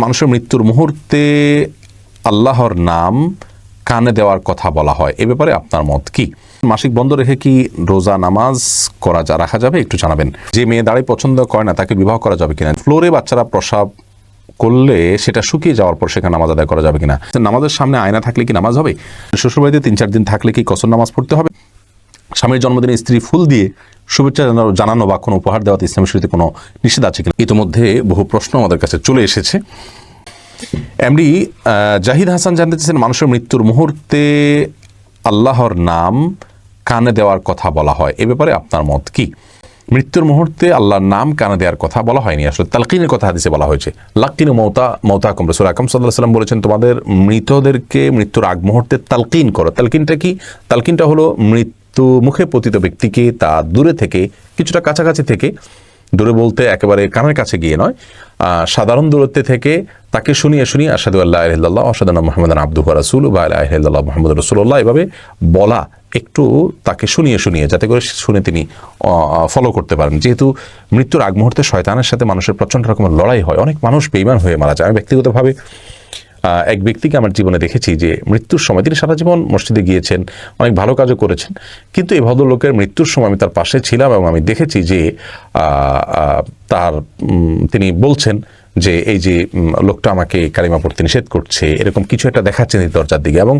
মানুষের মৃত্যুর মুহূর্তে আল্লাহর নাম কানে দেওয়ার কথা বলা হয়। এ ব্যাপারে আপনার মত কি? মাসিক বন্ধ রেখে কি রোজা নামাজ করা যা রাখা যাবে একটু জানাবেন। যে মেয়ে দাঁড়িয়ে পছন্দ করে না, তাকে বিবাহ করা যাবে কিনা? ফ্লোরে বাচ্চারা প্রসাব করলে সেটা শুকিয়ে যাওয়ার পর সেখানে নামাজ আদায় করা যাবে কিনা? নামাজের সামনে আয়না থাকলে কি নামাজ হবে? শ্বশুরবাড়িতে তিন চার দিন থাকলে কি কসর নামাজ পড়তে হবে? স্বামীর জন্মদিনে স্ত্রী ফুল দিয়ে শুভেচ্ছা জানানো- বা কোনো উপহার দেওয়াতে ইসলামের শরীরে কোনো নিষেধ আছে কিনা? ইতিমধ্যে বহু প্রশ্ন আমাদের কাছে চলে এসেছে। আহ, জাহিদ হাসান জানতে চেয়েছেন মানুষের মৃত্যুর মুহূর্তে আল্লাহর নাম কানে দেওয়ার কথা বলা হয়। এ ব্যাপারে আপনার মত কি? মৃত্যুর মুহূর্তে আল্লাহর নাম কানে দেওয়ার কথা বলা হয়নি। আসলে তালকিনের কথা হাদিসে বলা হয়েছে। লাকিন মৌতা মৌতা কম রসুল আকম সাল্লাহ সাল্লাম বলেছেন তোমাদের মৃতদেরকে মৃত্যুর আগ মুহূর্তে তালকিন করো। তালকিনটা কি? তালকিনটা হলো মৃত্যু মুখে পতিত ব্যক্তিকে তা দূরে থেকে, কিছুটা কাছাকাছি থেকে, দূরে বলতে একেবারে কানের কাছে গিয়ে নয় সাধারণ দূরত্বে থেকে তাকে শুনিয়ে শুনিয়ে আসাদু আল্লাহ আল্লাহ আসাদান মোহাম্মদ আব্দুহ রাসুল বা আল্লাহ মোহাম্মদ রসুল্লাহ এভাবে বলা একটু তাকে শুনিয়ে শুনিয়ে, যাতে করে শুনে তিনি ফলো করতে পারেন। যেহেতু মৃত্যুর আগ মুহূর্তে শয়তানের সাথে মানুষের প্রচণ্ড রকমের লড়াই হয়, অনেক মানুষ বেইমান হয়ে মারা যায়। আমি ব্যক্তিগতভাবে এক ব্যক্তিকে আমার জীবনে দেখেছি যে মৃত্যুর সময় তিনি সারা জীবন মসজিদে গিয়েছেন, অনেক ভালো কাজও করেছেন। কিন্তু এই ভদ্রলোকের মৃত্যুর সময় আমি তার পাশে ছিলাম এবং আমি দেখেছি যে তার তিনি বলছেন যে এই যে লোকটা আমাকে কালিমা পড়তে নিষেধ করছে, এরকম কিছু একটা দেখাচ্ছেন দরজার দিকে এবং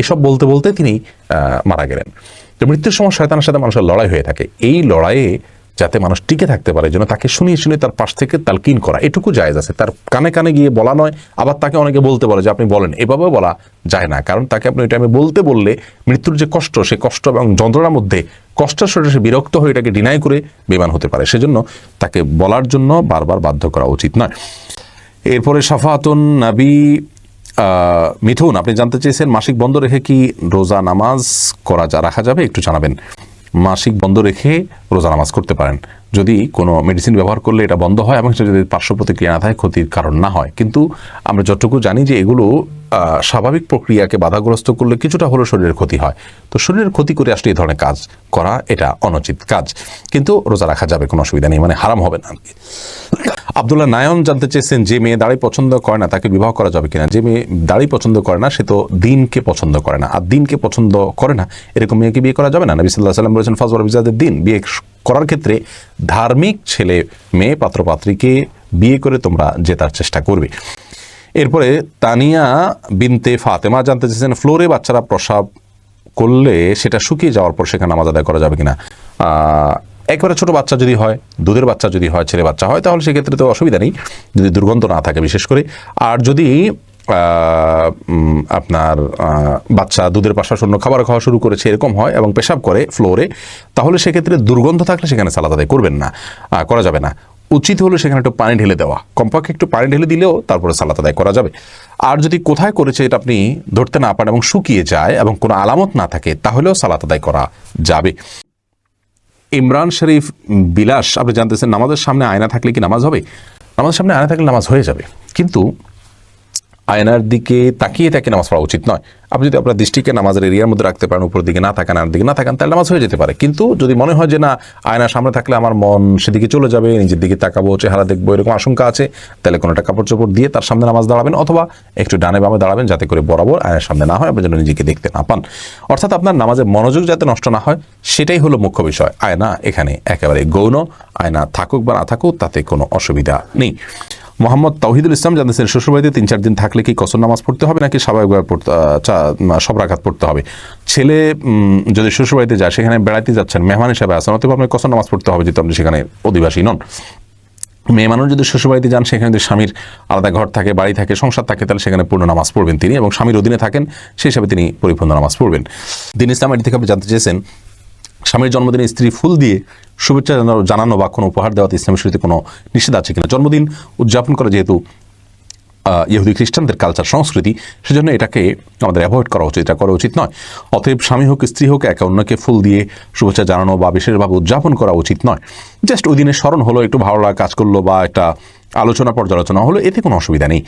এসব বলতে বলতে তিনি মারা গেলেন। তো মৃত্যুর সময় শয়তানের সাথে মানুষের লড়াই হয়ে থাকে। এই লড়াইয়ে যাতে মানুষ টিকে থাকতে পারে যেন তাকে শুনিয়ে শুনিয়ে তার পাশ থেকে তালকিন করা। এটুকু জায়েজ আছে। তার কানে কানে গিয়ে বলা নয়, আবার তাকে অনেকে বলতে পারে যে আপনি বলেন। এভাবেও বলা যায় না। কারণ তাকে আপনি ওই টাইমে বলতে বললে মৃত্যুর যে কষ্ট, সে কষ্ট এবং যন্ত্রণার মধ্যে কষ্টের শরীরে সে বিরক্ত হয়ে এটাকে ডিনাই করে বেমান হতে পারে। সেজন্য তাকে বলার জন্য বারবার বাধ্য করা উচিত নয়। এরপরে সাফাতুন নাবি মিথুন, আপনি জানতে চেয়েছেন মাসিক বন্ধ রেখে কি রোজা নামাজ করা যা রাখা যাবে? একটু জানাবেন। মাসিক বন্ধ রেখে রোজা নামাজ করতে পারেন। যদি কোনো মেডিসিন ব্যবহার করলে এটা বন্ধ হয় এবং সেটা যদি পার্শ্ব প্রতিক্রিয়া না থাকে, ক্ষতির কারণ না হয়। কিন্তু আমরা যতটুকু জানি যে এগুলো স্বাভাবিক প্রক্রিয়াকে বাধাগ্রস্ত করলে কিছুটা হলেও শরীরের ক্ষতি হয়। তো শরীরের ক্ষতি করে আসলে এই ধরনের কাজ করা এটা অনুচিত কাজ। কিন্তু রোজা রাখা যাবে, কোনো অসুবিধা নেই মানে হারাম হবে না। আবদুল্লাহ নায়ন জানতে চেয়েছেন যে মেয়ে দাড়ি পছন্দ করে না, তাকে বিবাহ করা যাবে কিনা। যে মেয়ে দাড়ি পছন্দ করে না, সে তো দিনকে পছন্দ করে না। আর দিনকে পছন্দ করে না, এরকম মেয়েকে বিয়ে করা যাবে না? নবী সাল্লাহ সাল্লাম বলেছেন, ফাজওয়ার বিজাদের দিন। বিয়ে করার ক্ষেত্রে ধার্মিক ছেলে মেয়ে পাত্রপাত্রীকে বিয়ে করে তোমরা জেতার চেষ্টা করবে। এরপরে তানিয়া বিনতে ফাতেমা জানতে চেয়েছেন, ফ্লোরে বাচ্চারা প্রসাব করলে সেটা শুকিয়ে যাওয়ার পর সেখানে নামাজ আদায় করা যাবে কিনা? একবারে ছোট বাচ্চা যদি হয়, দুধের বাচ্চা যদি হয়, ছেলে বাচ্চা হয়, তাহলে সেক্ষেত্রে তো অসুবিধা নেই। যদি দুর্গন্ধ না থাকে বিশেষ করে। আর যদি আপনার বাচ্চা দুধের পাশাপাশি অন্য খাবার খাওয়া শুরু করেছে, এরকম হয় এবং পেশাব করে ফ্লোরে, তাহলে সেক্ষেত্রে দুর্গন্ধ থাকলে সেখানে সালাদ করবেন না করা যাবে না। উচিত হলো সেখানে একটু পানি ঢেলে দেওয়া। কমপক্ষে একটু পানি ঢেলে দিলেও তারপরে সালাত আদায় করা যাবে। আর যদি কোথায় করেছে এটা আপনি ধরতে না পারেন এবং শুকিয়ে যায় এবং কোনো আলামত না থাকে, তাহলেও সালাত আদায় করা যাবে। ইমরান শরীফ বিলাস, আপনি জানতেছেন নামাজের সামনে আয়না থাকলে কি নামাজ হবে? নামাজের সামনে আয়না থাকলে নামাজ হয়ে যাবে। কিন্তু আয়নার দিকে তাকিয়ে তাকে নামাজ পড়া উচিত নয়। আপনি যদি আপনার দৃষ্টিকে নামাজের এরিয়ার মধ্যে রাখতে পারেন উপর দিকে না থাকেন আর দিকে না থাকেন, তাহলে নামাজ হয়ে যেতে পারে। কিন্তু যদি মনে হয় যে না আয়নার সামনে থাকলে আমার মন সেদিকে চলে যাবে, নিজের দিকে তাকাবো, চেহারা দেখব, এরকম আশঙ্কা আছে, তাহলে কোনো একটা কাপড় চোপড় দিয়ে তার সামনে নামাজ দাঁড়াবেন অথবা একটু ডানে বামে দাঁড়াবেন যাতে করে বরাবর আয়নার সামনে না হয়, আপনি যেন নিজেকে দেখতে না পান। অর্থাৎ আপনার নামাজের মনোযোগ যাতে নষ্ট না হয়, সেটাই হলো মুখ্য বিষয়। আয়না এখানে একেবারে গৌণ, আয়না থাকুক বা না থাকুক, তাতে কোনো অসুবিধা নেই। মোহাম্মদ তৌহিদুল ইসলাম জানতেছেন, শ্বশুরবাড়িতে তিন চার দিন থাকলে কি কসর নামাজ পড়তে হবে নাকি স্বাভাবিকভাবে পড়তে সব রাখাত পড়তে হবে? ছেলে যদি শ্বশুরবাড়িতে যায়, সেখানে বেড়াতে যাচ্ছেন, মেহমান হিসাবে আসেন অথবা আপনার কসর নামাজ পড়তে হবে যেহেতু আপনি সেখানে অধিবাসী নন। মেয়ে মানুষ যদি শ্বশুরবাড়িতে যান, সেখানে যদি স্বামীর আলাদা ঘর থাকে, বাড়ি থাকে, সংসার থাকে, তাহলে সেখানে পূর্ণ নামাজ পড়বেন তিনি এবং স্বামীর অধীনে থাকেন, সেই হিসাবে তিনি পরিপূর্ণ নামাজ পড়বেন। দিন ইসলাম এটি থেকে আপনি জানতে চেয়েছেন স্বামীর জন্মদিনে স্ত্রী ফুল দিয়ে শুভেচ্ছা জানানো- বা কোনো উপহার দেওয়াতে ইসলামের শরীরে কোনো নিষেধ আছে কিনা? জন্মদিন উদযাপন করা যেহেতু ইহুদি খ্রিস্টানদের কালচার সংস্কৃতি, সেজন্য এটাকে আমাদের অ্যাভয়েড করা উচিত। এটা করা উচিত নয়। অতএব স্বামী হোক, স্ত্রী হোক, একে অন্যকে ফুল দিয়ে শুভেচ্ছা জানানো বা বিশেষভাবে উদযাপন করা উচিত নয়। জাস্ট ওই দিনের স্মরণ হলো, একটু ভালো লাগা কাজ করল বা একটা আলোচনা পর্যালোচনা হলো, এতে কোনো অসুবিধা নেই।